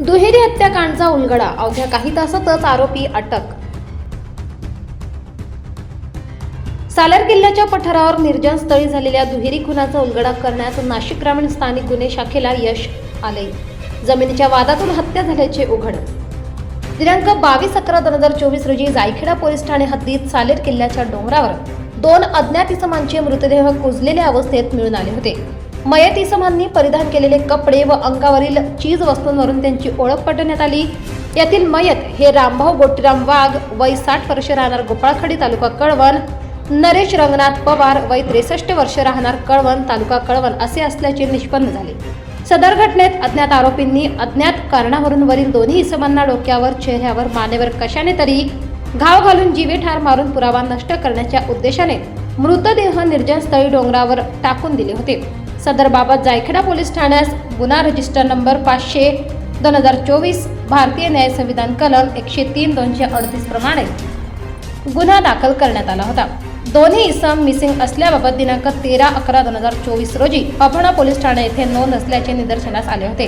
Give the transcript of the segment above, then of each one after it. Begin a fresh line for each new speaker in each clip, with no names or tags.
दुहेरी हत्याकांडचा उलगडा. अवघ्या काही तासातच आरोपी अटक. सालार किल्ल्याच्या पठारावर निर्जन स्थळी झालेल्या दुहेरी खुनाचा उलगडा करण्यास नाशिक ग्रामीण स्थानिक गुन्हे शाखेला यश आले जमिनीच्या वादातून हत्या झाल्याचे उघड. दिनांक बावीस अकरा दोन हजार चोवीस रोजी जायखेडा पोलीस ठाणे हद्दीत सालेर किल्ल्याच्या डोंगरावर दोन अज्ञात इसमांचे मृतदेह कुजलेल्या अवस्थेत मिळून आले होते. मयत इसमांनी परिधान केलेले कपडे व अंगावरील चीज वस्तूंवरून त्यांची ओळख पटवण्यात आली. यातील मयत हे रामभाऊ गोटीराम वाघ वय साठ वर्ष राहणार गोपाळखडी तालुका कळवण नरेश रंगनाथ पवार वय त्रेसष्ट वर्ष राहणार कळवण तालुका कळवण असे असल्याचे निष्पन्न झाले. सदर घटनेत अज्ञात आरोपींनी अज्ञात कारणावरून वरील दोन्ही इसमांना डोक्यावर चेहऱ्यावर मानेवर कशाने तरी घाव घालून जीवे ठार मारून पुरावा नष्ट करण्याच्या उद्देशाने मृतदेह निर्जन स्थळी डोंगरावर टाकून दिले होते. सदर बाबत जायखेडा पोलीस ठाण्यास गुन्हा रजिस्टर नंबर पाचशे दोन हजार चोवीस भारतीय न्याय संविधान कलम एकशे तीन दोनशे अडतीस प्रमाणे गुन्हा दाखल करण्यात आला होता. दोन्ही इसम मिसिंग असल्याबाबत दिनांक तेरा अकरा दोन हजार चोवीस रोजी अभोणा पोलीस ठाणे येथे नोंद असल्याचे निदर्शनास आले होते.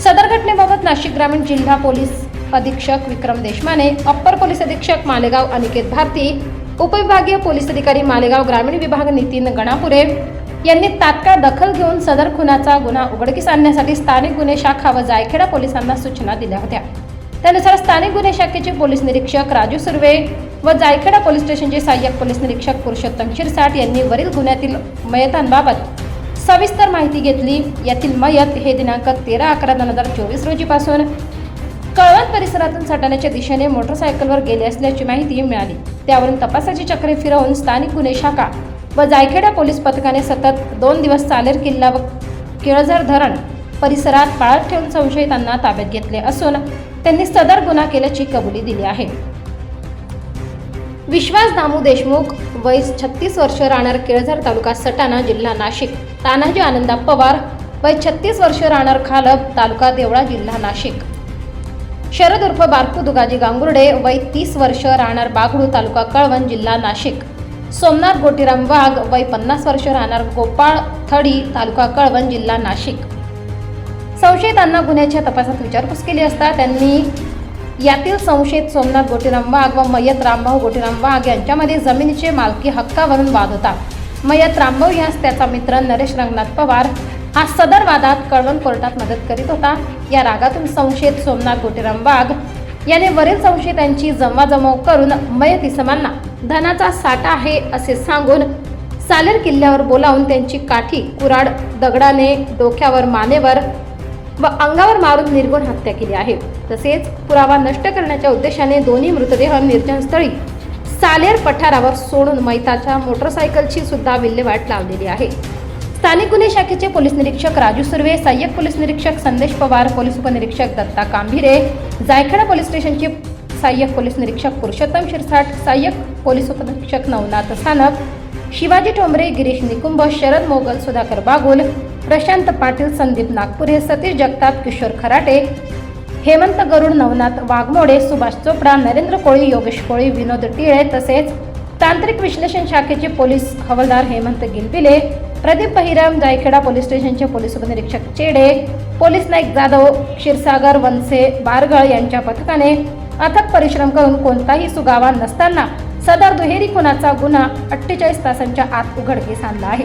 सदर घटनेबाबत नाशिक ग्रामीण जिल्हा पोलीस अधीक्षक विक्रम देशमाने अप्पर पोलीस अधीक्षक मालेगाव अनिकेत भारती उपविभागीय पोलीस अधिकारी मालेगाव ग्रामीण विभाग नितीन गणापुरे यांनी तात्काळ दखल घेऊन सदर खुनाचा गुन्हा उघडकीस आणण्यासाठी स्थानिक गुन्हे शाखा व जायखेडा पोलिसांना सूचना दिल्या होत्या. त्यानुसार स्थानिक गुन्हे शाखेचे पोलीस निरीक्षक राजू सुर्वे व जायखेडा पोलीस स्टेशनचे सहाय्यक पोलीस निरीक्षक पुरुषोत्तम शिरसाट यांनी वरील गुन्ह्यातील मयतांबाबत सविस्तर माहिती घेतली. यातील मयत हे दिनांक तेरा अकरा दोन हजार चोवीस रोजीपासून कळवण परिसरातून सटाण्याच्या दिशेने मोटरसायकलवर गेले असल्याची माहिती मिळाली. त्यावरून तपासाची चक्रे फिरवून स्थानिक गुन्हे शाखा व जायखेडा पोलीस पथकाने सतत दोन दिवस चालेर किल्ला व केळझर धरण परिसरात पाळत ठेवून संशयितांना ताब्यात घेतले असून त्यांनी सदर गुन्हा केल्याची कबुली दिली आहे. विश्वास दामू देशमुख वय छत्तीस वर्ष राहणार केळझर तालुका सटाणा जिल्हा नाशिक तानाजी आनंदा पवार वय छत्तीस वर्ष राहणार खालप तालुका देवळा जिल्हा नाशिक. शरद उर्फ बारकू दुगाजी गांगुर्डे वय तीस वर्ष राहणार बागडू तालुका कळवण जिल्हा नाशिक. सोमनाथ गोटीराम वाघ वय पन्नास वर्ष राहणार गोपाळ थडी तालुका कळवण जिल्हा नाशिक. संशयितांना गुन्ह्याच्या तपासात विचारपूस केली असता त्यांनी यातील संशयित सोमनाथ गोटीराम वाघ व मयत रामभाऊ गोटीराम वाघ यांच्यामध्ये जमिनीचे मालकी हक्कावरून वाद होता. मयत रामभाऊ यास त्याचा मित्र नरेश रंगनाथ पवार हा सदर वादात कळवण कोर्टात मदत करीत होता. या रागातून संशयित सोमनाथ गोटीराम वाघ याने वरील संशयितांची जमवाजमव करून मयत इसमांना धनाचा साठा आहे असे सांगून सालेर किल्ल्यावर बोलावून त्यांची काठी कुराड दगडाने डोक्यावर मानेवर व अंगावर मारून निर्गुण हत्या केली आहे. तसेच पुरावा नष्ट करण्याच्या उद्देशाने दोन्ही मृतदेह निर्जनस्थळी सालेर पठारावर सोडून मैताच्या मोटरसायकलची सुद्धा विल्हेवाट लावलेली आहे. स्थानिक गुन्हे शाखेचे पोलीस निरीक्षक राजू सुर्वे सहाय्यक पोलीस निरीक्षक संदेश पवार पोलीस उपनिरीक्षक दत्ता कांभिरे जायखेडा पोलीस स्टेशनचे सहाय्यक पोलीस निरीक्षक पुरुषोत्तम शिरसाट सहाय्यक पोलीस उपनिरीक्षक नवनाथ सानप शिवाजी ठोंबरे गिरीश निकुंभ शरद मोगल सुधाकर बागुल प्रशांत पाटील संदीप नागपुरे सतीश जगताप किशोर खराटे हेमंत गरुड नवनाथ वाघमोडे सुभाष चोपडा नरेंद्र कोळी योगेश कोळी विनोद टिळे तसेच तांत्रिक विश्लेषण शाखेचे पोलीस हवालदार हेमंत गिलपिले प्रदीप बहिराम जायखेडा पोलीस स्टेशनचे पोलीस उपनिरीक्षक चेडे पोलीस नाईक जाधव क्षीरसागर वनसे बारगळ यांच्या पथकाने अथक परिश्रम करून कोणताही सुगावा नसताना सदर दुहेरी खुनाचा गुन्हा अठ्ठेचाळीस तासांच्या आत उघडकीस आणला आहे.